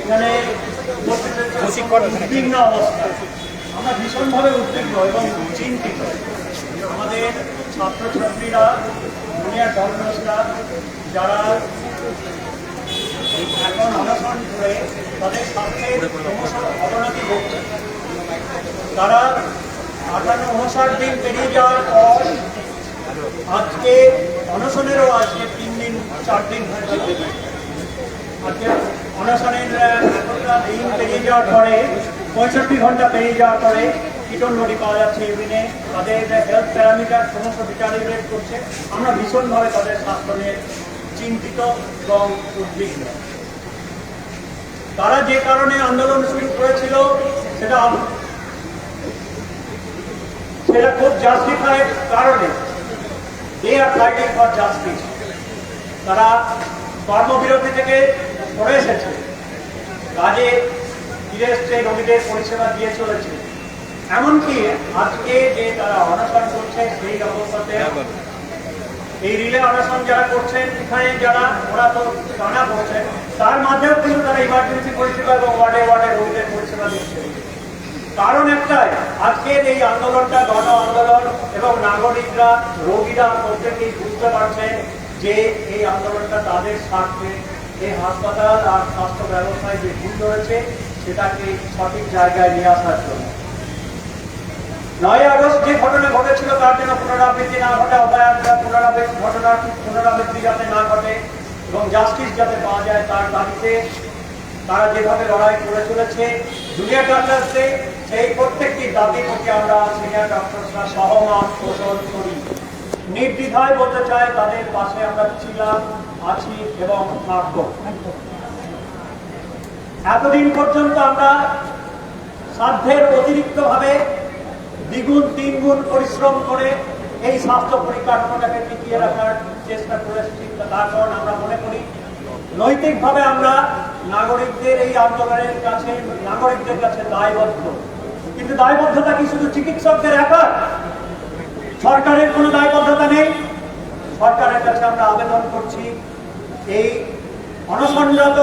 এখানে হয়েছে উদ্বিগ্ন অবস্থা। আমরা ভীষণভাবে উদ্বিগ্ন এবং চিন্তিত। আমাদের ছাত্রছাত্রীরা জুনিয়র ডক্টরসরা যারা এখন অনশন করে, তাদের স্বাস্থ্যের অবনতি ঘটছে। তারা আটান্ন উনষাট দিন পেরিয়ে যাওয়ার পর আজকে অনশনেরও আজকে তিন দিন, চার দিন। হয়েছে আজকে অনশনের দিন পেরিয়ে যাওয়ার পরে, পঁয়ষট্টি ঘণ্টা পেরিয়ে যাওয়ার পরে কিটন নদী পাওয়া যাচ্ছে ইউরিনে তাদের হেলথ প্যারামিটার সমস্ত ডিটারিয়েট করছে আমরা ভীষণভাবে তাদের স্বাস্থ্য নিয়ে চিন্তিত এবং উদ্বিগ্ন। তারা যে কারণে আন্দোলন শুরু করেছিল, সেটা সেটা খুব জাস্টিফাইড কারণে। They are fighting for justice তারা কর্মবিরতি থেকে সরে এসেছে। কাজে ফিরে এসছে রোগীদের পরিষেবা দিয়ে চলেছে। এমনকি আজকে যে তারা অনশন করছে, সেই এই রিলে অনশন যারা করছেন, এখানে যারা ওরা তো টানা করছেন তার মাঝেও কিন্তু তারা ইমার্জেন্সি পরিষেবা এবং ওয়ার্ডে ওয়ার্ডে রোগীদের পরিষেবা দিচ্ছে। কারণ একটাই আজকের এই আন্দোলনটা, গণ আন্দোলন এবং নাগরিকরা, রোগীরা প্রত্যেকেই বুঝতে পারছেন যে এই আন্দোলনটা তাদের স্বার্থে এই হাসপাতাল আর স্বাস্থ্য ব্যবস্থায় যে ভুল রয়েছে সেটাকে সঠিক জায়গায় নিয়ে আসার জন্য। নয় আগস্ট যে ঘটনা ঘটেছিল, তার যেন পুনরাবৃত্তি না ঘটে অপায়ন পুনরাবৃত্তি ঘটনার পুনরাবৃত্তি যাতে না ঘটে এবং জাস্টিস যাতে পাওয়া যায় তার দাবিতে তারা যেভাবে লড়াই করে চলেছে জুনিয়র ডক্টরসে সেই প্রত্যেকটি দাবির প্রতি আমরা সিনিয়র ডক্টরসরা সহমত পোষণ করি। নির্দ্বিধায় বলতে চাই, তাদের পাশে আমরা ছিলাম, আছি এবং থাকব। এতদিন পর্যন্ত আমরা সাধ্যের অতিরিক্তভাবে দ্বিগুণ, তিনগুণ পরিশ্রম করে এই স্বাস্থ্য পরিকাঠামোটাকে টিকিয়ে রাখার চেষ্টা করেছি। তার কারণ আমরা মনে করি, নৈতিকভাবে আমরা নাগরিকদের এই আন্দোলনের কাছে, নাগরিকদের কাছে দায়বদ্ধ। কিন্তু দায়বদ্ধতা কি শুধু চিকিৎসকদের একা? সরকারের কোনো দায়বদ্ধতা নেই। সরকারের কাছে আমরা আবেদন করছি, এই অনশনরত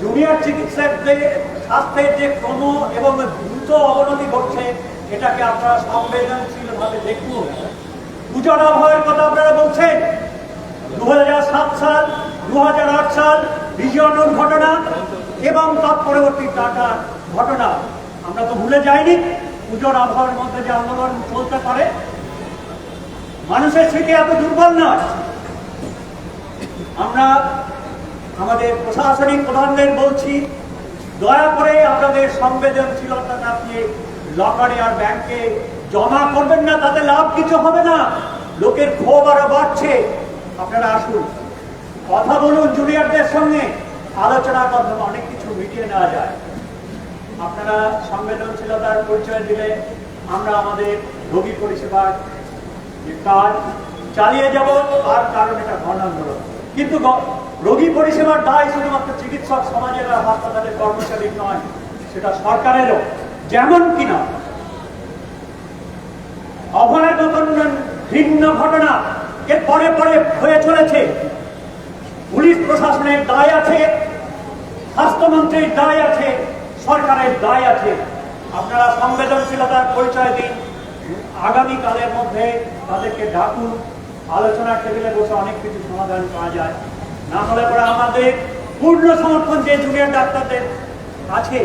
জুনিয়র চিকিৎসকদের স্বাস্থ্যের যে ক্রম এবং দ্রুত অবনতি ঘটছে, এটাকে আপনারা সংবেদনশীলভাবে দেখুন পুজোর আবহাওয়ার কথা আপনারা বলছেন। দু হাজার সাত সাল দু হাজার আট সাল, বিজয়নুর ঘটনা এবং তার পরবর্তী টাটার ঘটনা। আমরা তো ভুলে যাইনি, পুজোর আবহাওয়ার মধ্যে যে আন্দোলন চলতে পারে মানুষের স্মৃতি এত দুর্বল নয়। আমরা আমাদের প্রশাসনিক প্রধানদের বলছি, দয়া করে আপনাদের সংবেদনশীলতা আপনি লকারে আর ব্যাংকে জমা করবেন না, তাতে লাভ কিছু হবে না। লোকের ক্ষোভ আরও বাড়ছে। আপনারা আসুন। কথা বলুন জুনিয়রদের সঙ্গে। আলোচনার মাধ্যমে অনেক কিছু মিটিয়ে নেওয়া যায়। আপনারা সংবেদনশীলতার পরিচয় দিলে আমরা আমাদের রোগী পরিষেবার কাজ চালিয়ে যাব, তার কারণ এটা গণ কিন্তু রোগী পরিষেবার দায় শুধুমাত্র চিকিৎসক সমাজের আর হাসপাতালের কর্মচারীর নয়, সেটা সরকারেরও। যেমন কিনা অভয়ের ভিন্ন ঘটনা এর পরে পরে হয়ে চলেছে। পুলিশ প্রশাসনের দায় আছে, স্বাস্থ্যমন্ত্রীর দায় আছে, সরকারের দায় আছে। আপনারা সংবেদনশীলতার পরিচয় দিন। আগামী কালের মধ্যে তাদেরকে ডাকুন, আলোচনার টেবিলে বসে অনেক কিছু সমাধান পাওয়া যায়। না হলে পরে আমাদের পূর্ণ সমর্থন যে জুনিয়র ডাক্তারদের আছে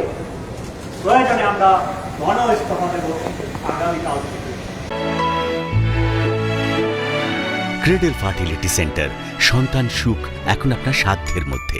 প্রয়োজনে আমরা গণ ইস্তফা দেব আগামীকাল থেকে। ক্রেডেল ফার্টিলিটি সেন্টার, সন্তান সুখ এখন আপনার সাধ্যের মধ্যে।